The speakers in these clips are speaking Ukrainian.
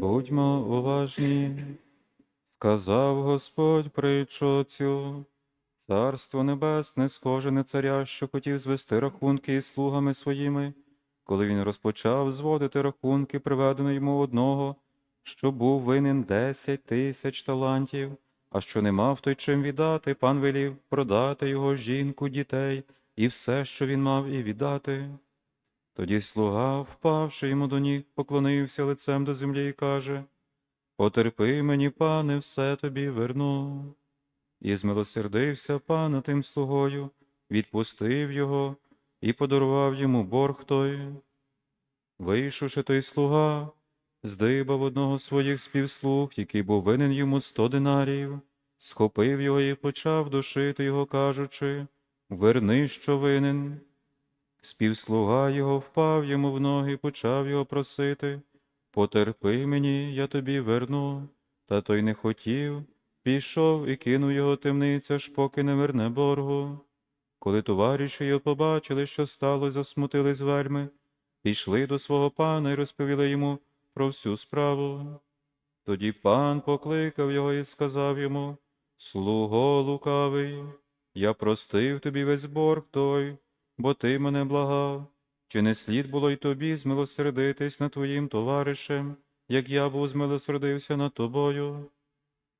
Будьмо уважні, сказав Господь притчу цю. Царство небесне схоже на царя, що хотів звести рахунки із слугами своїми, коли він розпочав зводити рахунки, приведено йому одного, що був винен десять тисяч талантів, а що не мав той чим віддати, пан велів продати його жінку, дітей і все, що він мав, і віддати. Тоді слуга, впавши йому до ніг, поклонився лицем до землі і каже Потерпи мені, пане, все тобі верну. І змилосердився пан над тим слугою, відпустив його і подарував йому борг той. Вийшовши той слуга, здибав одного з своїх співслуг, який був винен йому сто динарів, схопив його і почав душити його, кажучи Верни, що винен. Співслуга його впав йому в ноги почав його просити Потерпи мені, я тобі верну. Та той не хотів, пішов і кинув його темниця, ж поки не верне боргу. Коли товариші його побачили, що стало, засмутились вельми, пішли до свого пана і розповіли йому про всю справу. Тоді пан покликав його і сказав йому Слуго лукавий, я простив тобі весь борг той, бо ти мене благав. Чи не слід було й тобі змилосердитись над твоїм товаришем, як я був змилосердився над тобою?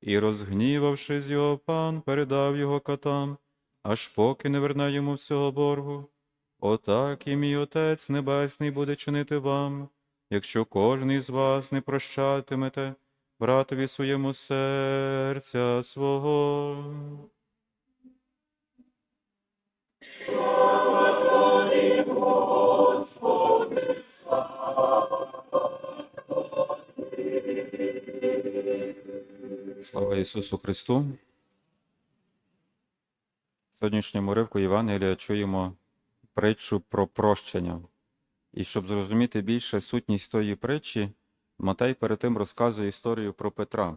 І, розгнівавшись його пан, передав його катам, аж поки не верне йому всього боргу. Отак і мій Отець Небесний буде чинити вам, якщо кожен із вас не прощатимете братові своєму серця свого. Слава Ісусу Христу! В сьогоднішньому ривку Євангелія чуємо притчу про прощення. І щоб зрозуміти більше сутність тої притчі, Матей перед тим розказує історію про Петра.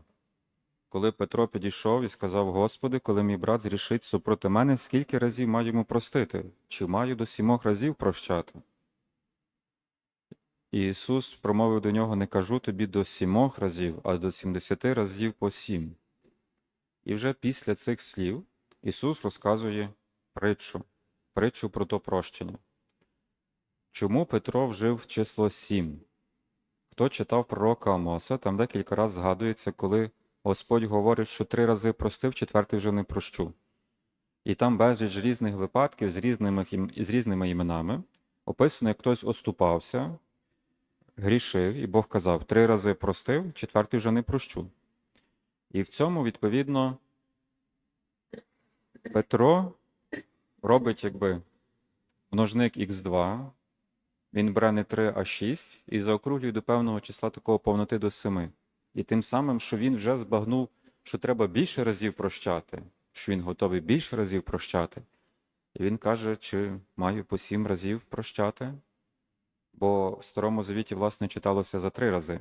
Коли Петро підійшов і сказав: Господи, коли мій брат зрішить супроти мене, скільки разів маю йому простити? Чи маю до сімох разів прощати? І Ісус промовив до нього: Не кажу тобі до сімох разів, а до сімдесяти разів по сім. І вже після цих слів Ісус розказує притчу, притчу про то прощення. Чому Петро вжив число сім? Хто читав пророка Амоса, там декілька разів згадується, коли Господь говорить, що три рази простив, четвертий вже не прощу. І там безліч різних випадків з різними, з різними іменами описано, як хтось оступався, грішив, і Бог казав, три рази простив, четвертий вже не прощу. І в цьому, відповідно, Петро робить якби множник х2, він бере не 3, а 6 і заокруглює до певного числа такого повноти до 7. І тим самим, що він вже збагнув, що треба більше разів прощати, що він готовий більше разів прощати. І він каже, чи маю по 7 разів прощати? Бо в Старому Завіті, власне, читалося за три рази.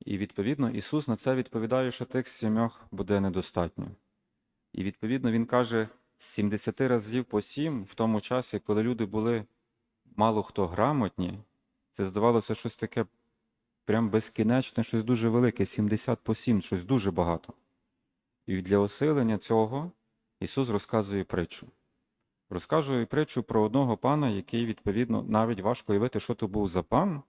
І відповідно Ісус на це відповідає, що тих сімьох буде недостатньо. І відповідно Він каже, з 70 разів по 7, в тому часі, коли люди були мало хто грамотні, це здавалося щось таке прям безкінечне, щось дуже велике, 70 по 7, щось дуже багато. І для осилення цього Ісус розказує притчу. Розказує притчу про одного пана, який, відповідно, навіть важко уявити, що то був за пан,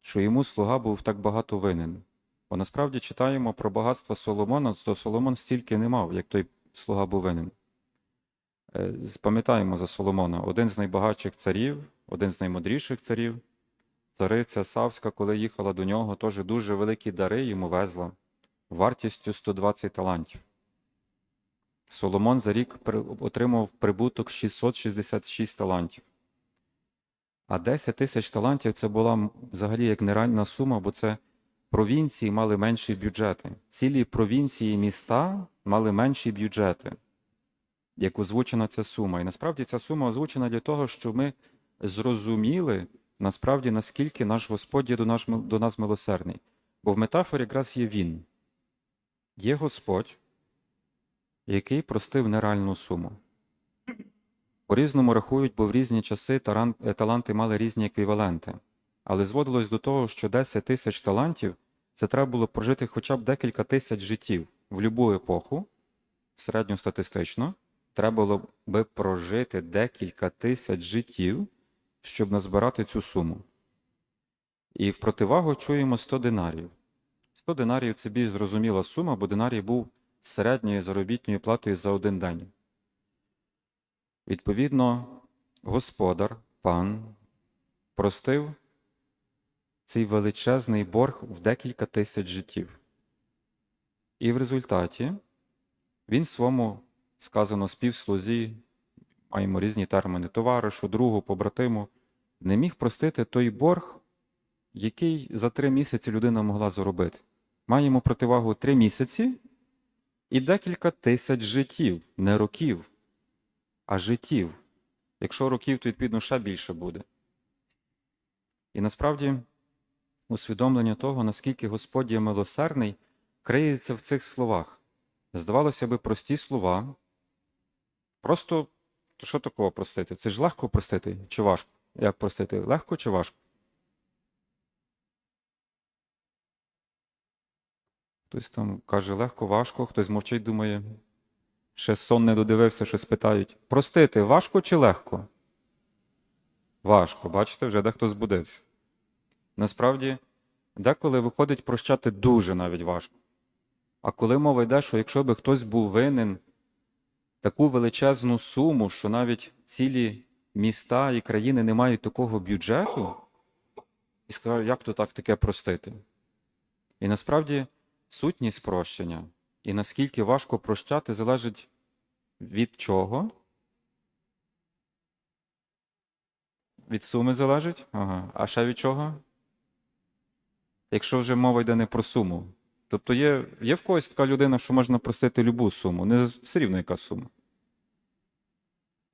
що йому слуга був так багато винен. Бо насправді читаємо про багатство Соломона, то Соломон стільки не мав, як той слуга був винен. Е, Пам'ятаємо за Соломона, один з найбагатших царів, один з наймудріших царів. Цариця Савська, коли їхала до нього, теж дуже великі дари йому везла, вартістю 120 талантів. Соломон за рік отримав прибуток 666 талантів. А 10 тисяч талантів це була взагалі як нереальна сума, бо це провінції мали менші бюджети. Цілі провінції міста мали менші бюджети, як озвучена ця сума. І насправді ця сума озвучена для того, щоб ми зрозуміли, насправді, наскільки наш Господь є до нас, до нас милосердний. Бо в метафорі якраз є Він. Є Господь, який простив нереальну суму. По-різному рахують, бо в різні часи е, таланти мали різні еквіваленти. але зводилось до того, що 10 тисяч талантів це треба було прожити хоча б декілька тисяч життів в будь-яку епоху, середньостатистично, треба було би прожити декілька тисяч життів, щоб назбирати цю суму. І в противагу чуємо 100 динарів. 100 динарів це більш зрозуміла сума, бо динарій був середньою заробітною платою за один день. Відповідно, господар, пан, простив цей величезний борг в декілька тисяч життів. І в результаті він своєму, сказано, співслузі, маємо різні терміни, товаришу, другу, побратиму, не міг простити той борг, який за три місяці людина могла заробити. Маємо противагу три місяці і декілька тисяч життів, не років, а життів. Якщо років, то відповідно ще більше буде. І насправді усвідомлення того, наскільки Господь є милосердний, криється в цих словах. Здавалося би, прості слова. Просто, то що такого простити? Це ж легко простити чи важко? Як простити? Легко чи важко? Хтось там каже легко, важко, хтось мовчить, думає, ще сон не додивився, що спитають. Простити важко чи легко? Важко, бачите, вже дехто збудився. Насправді, деколи виходить прощати дуже навіть важко. А коли мова йде, що якщо би хтось був винен таку величезну суму, що навіть цілі міста і країни не мають такого бюджету, і скажуть, як то так таке простити? І насправді сутність прощення і наскільки важко прощати залежить від чого? Від суми залежить? Ага. А ще від чого? Якщо вже мова йде не про суму. Тобто є, є в когось така людина, що можна простити любу суму, не все рівно яка сума.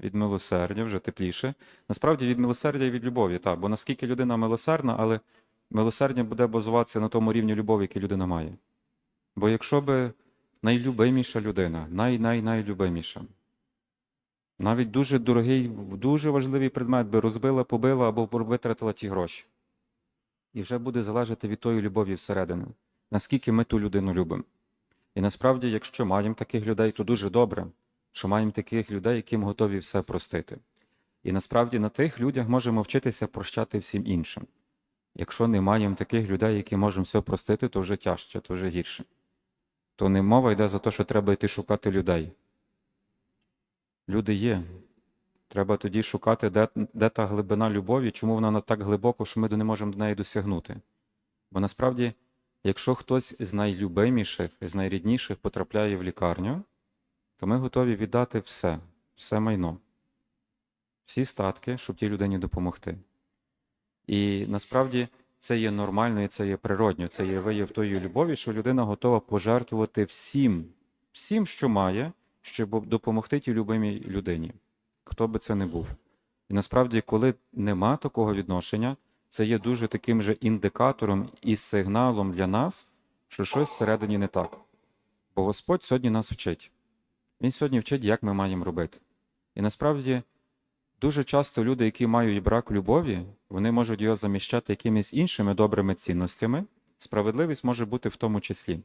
Від милосердя вже тепліше. Насправді від милосердя і від любові, так. Бо наскільки людина милосердна, але милосердя буде базуватися на тому рівні любові, який людина має. Бо якщо би найлюбиміша людина, най-най-найлюбиміша, навіть дуже дорогий, дуже важливий предмет би розбила, побила або витратила ті гроші. І вже буде залежати від тої любові всередину, наскільки ми ту людину любимо. І насправді, якщо маємо таких людей, то дуже добре, що маємо таких людей, яким готові все простити. І насправді на тих людях можемо вчитися прощати всім іншим. Якщо не маємо таких людей, які можемо все простити, то вже тяжче, то вже гірше. То не мова йде за те, що треба йти шукати людей. Люди є. Треба тоді шукати, де, де та глибина любові, чому вона так глибоко, що ми не можемо до неї досягнути. Бо насправді, якщо хтось з найлюбиміших, з найрідніших потрапляє в лікарню, то ми готові віддати все, все майно, всі статки, щоб тій людині допомогти. І насправді це є нормально і це є природньо, це є вияв тої любові, що людина готова пожертвувати всім, всім, що має, щоб допомогти тій любимій людині, хто би це не був. І насправді, коли нема такого відношення, це є дуже таким же індикатором і сигналом для нас, що щось всередині не так. Бо Господь сьогодні нас вчить. Він сьогодні вчить, як ми маємо робити. І насправді дуже часто люди, які мають брак любові, вони можуть його заміщати якимись іншими добрими цінностями. Справедливість може бути в тому числі.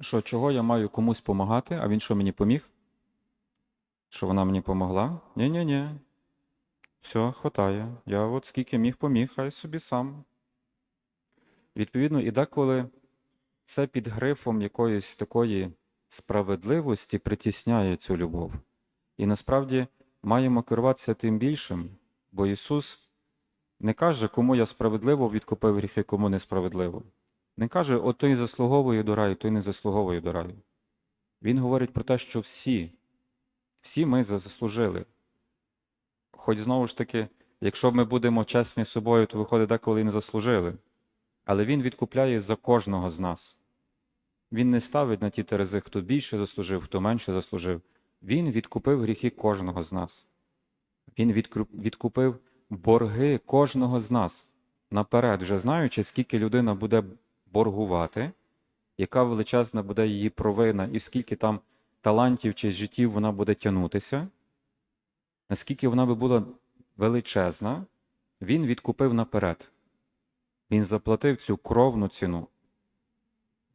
Що чого я маю комусь помагати, а він що мені поміг? Що вона мені помогла? Ні-ні-ні. Все, хватає. Я от скільки міг поміг, хай собі сам. Відповідно, і деколи це під грифом якоїсь такої справедливості притісняє цю любов. І насправді маємо керуватися тим більшим, бо Ісус не каже, кому я справедливо відкупив гріхи, кому несправедливо. Не каже, от той заслуговує до раю, той не заслуговує до раю. Він говорить про те, що всі, всі ми заслужили. Хоч знову ж таки, якщо ми будемо чесні з собою, то виходить деколи і не заслужили. Але Він відкупляє за кожного з нас. Він не ставить на ті терези, хто більше заслужив, хто менше заслужив. Він відкупив гріхи кожного з нас. Він відкупив борги кожного з нас наперед, вже знаючи, скільки людина буде боргувати, яка величезна буде її провина, і скільки там талантів чи життів вона буде тягнутися, наскільки вона би була величезна, Він відкупив наперед. Він заплатив цю кровну ціну.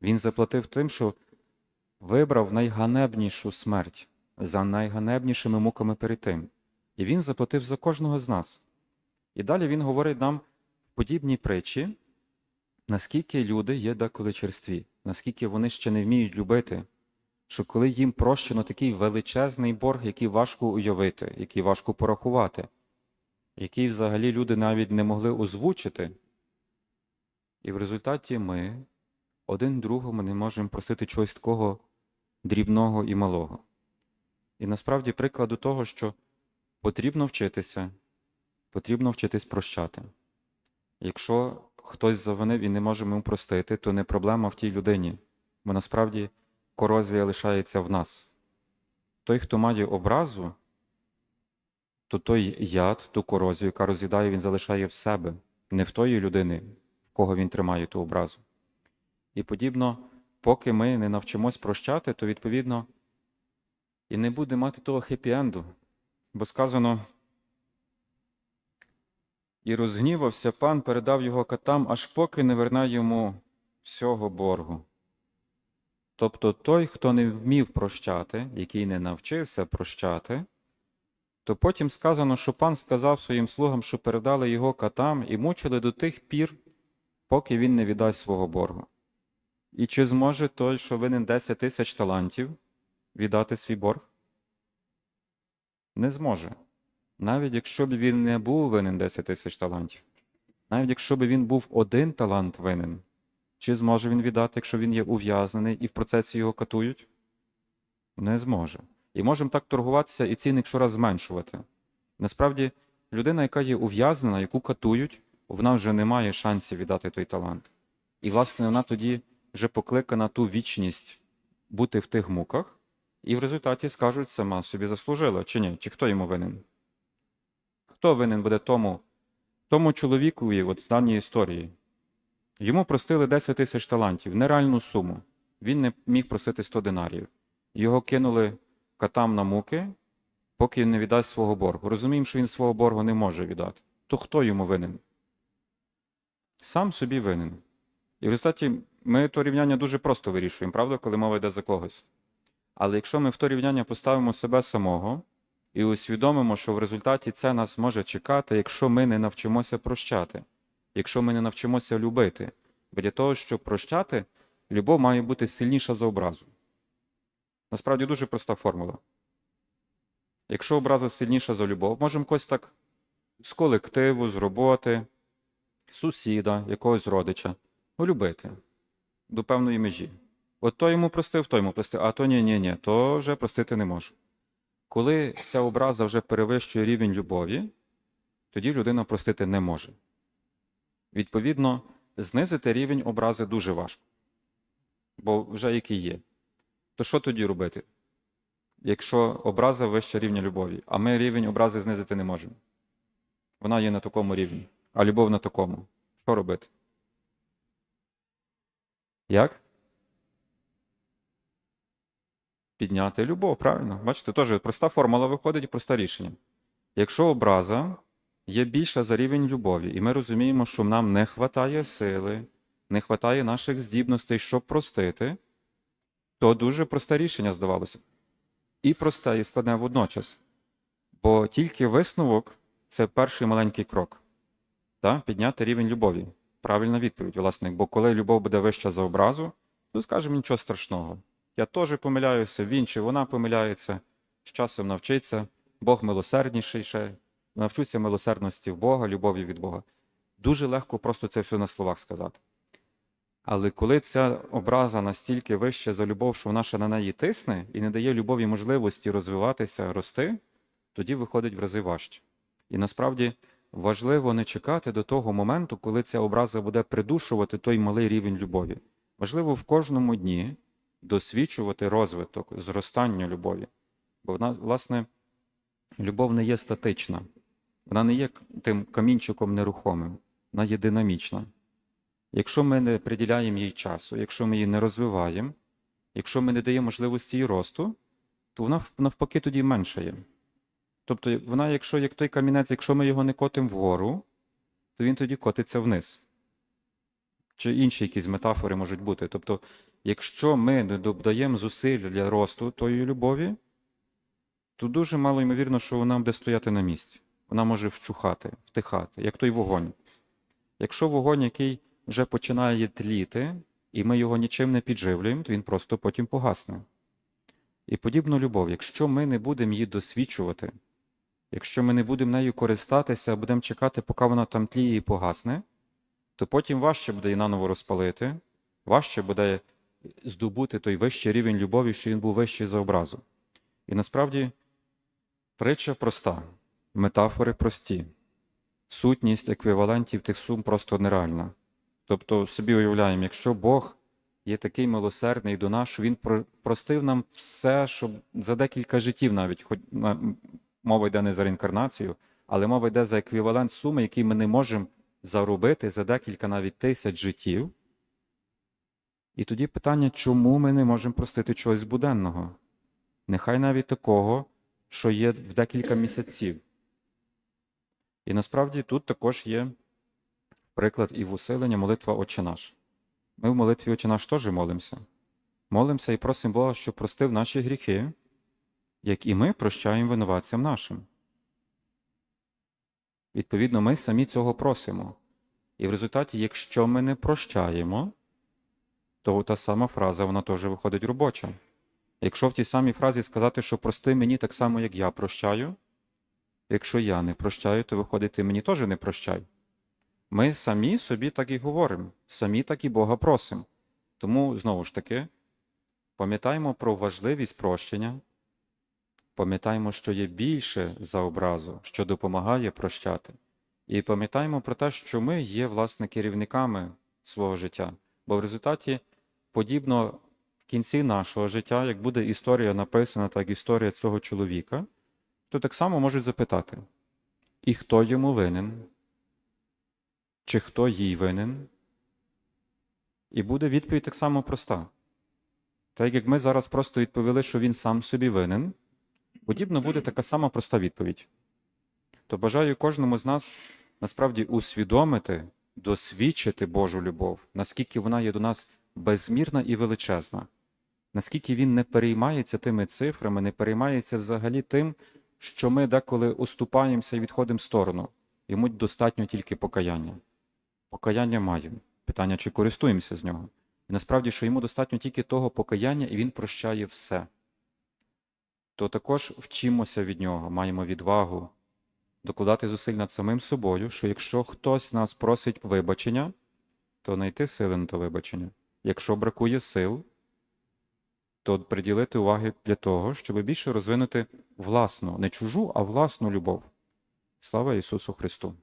Він заплатив тим, що вибрав найганебнішу смерть за найганебнішими муками перед тим. І він заплатив за кожного з нас. І далі він говорить нам в подібній притчі, наскільки люди є деколи черстві, наскільки вони ще не вміють любити, що коли їм прощено такий величезний борг, який важко уявити, який важко порахувати, який взагалі люди навіть не могли озвучити. І в результаті ми один другому не можемо просити чогось такого дрібного і малого. І насправді прикладу того, що потрібно вчитися, потрібно вчитись прощати. Якщо хтось завинив і не може йому простити, то не проблема в тій людині, бо насправді корозія лишається в нас. Той, хто має образу, то той яд, ту корозію, яка роз'їдає, він залишає в себе, не в тої людини, в кого він тримає ту образу. І подібно, поки ми не навчимось прощати, то відповідно і не буде мати того хеппі-енду. Бо сказано, і розгнівався пан, передав його катам, аж поки не верне йому всього боргу. Тобто той, хто не вмів прощати, який не навчився прощати, то потім сказано, що пан сказав своїм слугам, що передали його катам і мучили до тих пір, поки він не віддасть свого боргу. І чи зможе той, що винен 10 тисяч талантів, віддати свій борг? Не зможе. Навіть якщо б він не був винен 10 тисяч талантів, навіть якщо б він був один талант винен, чи зможе він віддати, якщо він є ув'язнений і в процесі його катують? Не зможе. І можемо так торгуватися і цінник щораз зменшувати. Насправді, людина, яка є ув'язнена, яку катують, вона вже не має шансів віддати той талант. І, власне, вона тоді вже покликана ту вічність бути в тих муках, і в результаті скажуть, сама собі заслужила, чи ні, чи хто йому винен. Хто винен буде тому, тому чоловікові от в даній історії? Йому простили 10 тисяч талантів, нереальну суму. Він не міг просити 100 динарів. Його кинули катам на муки, поки він не віддасть свого боргу. Розуміємо, що він свого боргу не може віддати. То хто йому винен? Сам собі винен. І в результаті ми то рівняння дуже просто вирішуємо, правда, коли мова йде за когось. Але якщо ми в то рівняння поставимо себе самого і усвідомимо, що в результаті це нас може чекати, якщо ми не навчимося прощати, якщо ми не навчимося любити. Бо для того, щоб прощати, любов має бути сильніша за образу. Насправді дуже проста формула. Якщо образа сильніша за любов, можемо когось так з колективу, з роботи, сусіда, якогось родича, полюбити до певної межі. От той йому простив, той йому простив, а то ні, ні, ні, то вже простити не можу. Коли ця образа вже перевищує рівень любові, тоді людина простити не може. Відповідно, знизити рівень образи дуже важко, бо вже який є. То що тоді робити? Якщо образа вища рівня любові, а ми рівень образи знизити не можемо. Вона є на такому рівні, а любов на такому. Що робити? Як? Підняти любов, правильно? Бачите, теж проста формула виходить і просте рішення. Якщо образа є більша за рівень любові, і ми розуміємо, що нам не вистачає сили, не вистачає наших здібностей, щоб простити, то дуже просте рішення здавалося. І просте, і складне водночас. Бо тільки висновок це перший маленький крок. Так? Підняти рівень любові. Правильна відповідь, власне. Бо коли любов буде вища за образу, то скажемо нічого страшного. Я теж помиляюся, він чи вона помиляється, з часом навчиться, Бог милосердніший ще, навчуся милосердності в Бога, любові від Бога. Дуже легко просто це все на словах сказати. Але коли ця образа настільки вища за любов, що вона ще на неї тисне і не дає любові можливості розвиватися, рости, тоді виходить в рази важче. І насправді важливо не чекати до того моменту, коли ця образа буде придушувати той малий рівень любові. Важливо в кожному дні досвідчувати розвиток, зростання любові. Бо власне, любов не є статична, вона не є тим камінчиком нерухомим, вона є динамічна. Якщо ми не приділяємо їй часу, якщо ми її не розвиваємо, якщо ми не даємо можливості її росту, то вона навпаки тоді меншає. Тобто вона, якщо як той камінець, якщо ми його не котимо вгору, то він тоді котиться вниз. Чи інші якісь метафори можуть бути. Тобто, якщо ми не додаємо зусиль для росту тої любові, то дуже мало ймовірно, що вона буде стояти на місці. Вона може вчухати, втихати, як той вогонь. Якщо вогонь, який вже починає тліти, і ми його нічим не підживлюємо, то він просто потім погасне. І подібно любов, якщо ми не будемо її досвідчувати, якщо ми не будемо нею користатися, а будемо чекати, поки вона там тліє і погасне, то потім важче буде її наново розпалити, важче буде здобути той вищий рівень любові, що він був вищий за образу. І насправді притча проста, метафори прості, сутність еквівалентів тих сум просто нереальна. Тобто собі уявляємо, якщо Бог є такий милосердний до нас, що Він простив нам все, щоб за декілька життів навіть, хоч мова йде не за реінкарнацію, але мова йде за еквівалент суми, який ми не можемо заробити за декілька навіть тисяч життів. І тоді питання, чому ми не можемо простити чогось буденного? Нехай навіть такого, що є в декілька місяців. І насправді тут також є приклад і в усилення молитва Отче наш. Ми в молитві Отче наш теж молимося. Молимося і просимо Бога, щоб простив наші гріхи, як і ми прощаємо винуватцям нашим. Відповідно, ми самі цього просимо. І в результаті, якщо ми не прощаємо, то та сама фраза вона теж виходить робоча. Якщо в тій самій фразі сказати, що прости мені так само, як я прощаю, якщо я не прощаю, то виходить, ти мені теж не прощай. Ми самі собі так і говоримо, самі так і Бога просимо. Тому, знову ж таки, пам'ятаємо про важливість прощення, пам'ятаємо, що є більше за образу, що допомагає прощати. І пам'ятаємо про те, що ми є, власне, керівниками свого життя. Бо в результаті, подібно в кінці нашого життя, як буде історія написана, так історія цього чоловіка, то так само можуть запитати: і хто йому винен? Чи хто їй винен? І буде відповідь так само проста. Так як ми зараз просто відповіли, що він сам собі винен, подібно буде така сама проста відповідь. То бажаю кожному з нас насправді усвідомити, досвідчити Божу любов, наскільки вона є до нас безмірна і величезна, наскільки він не переймається тими цифрами, не переймається взагалі тим, що ми деколи уступаємося і відходимо в сторону. Йому достатньо тільки покаяння. Покаяння маємо. Питання, чи користуємося з нього. І насправді, що йому достатньо тільки того покаяння, і він прощає все. То також вчимося від нього, маємо відвагу докладати зусиль над самим собою, що якщо хтось нас просить вибачення, то знайти сили на то вибачення. Якщо бракує сил, то приділити уваги для того, щоб більше розвинути власну, не чужу, а власну любов. Слава Ісусу Христу!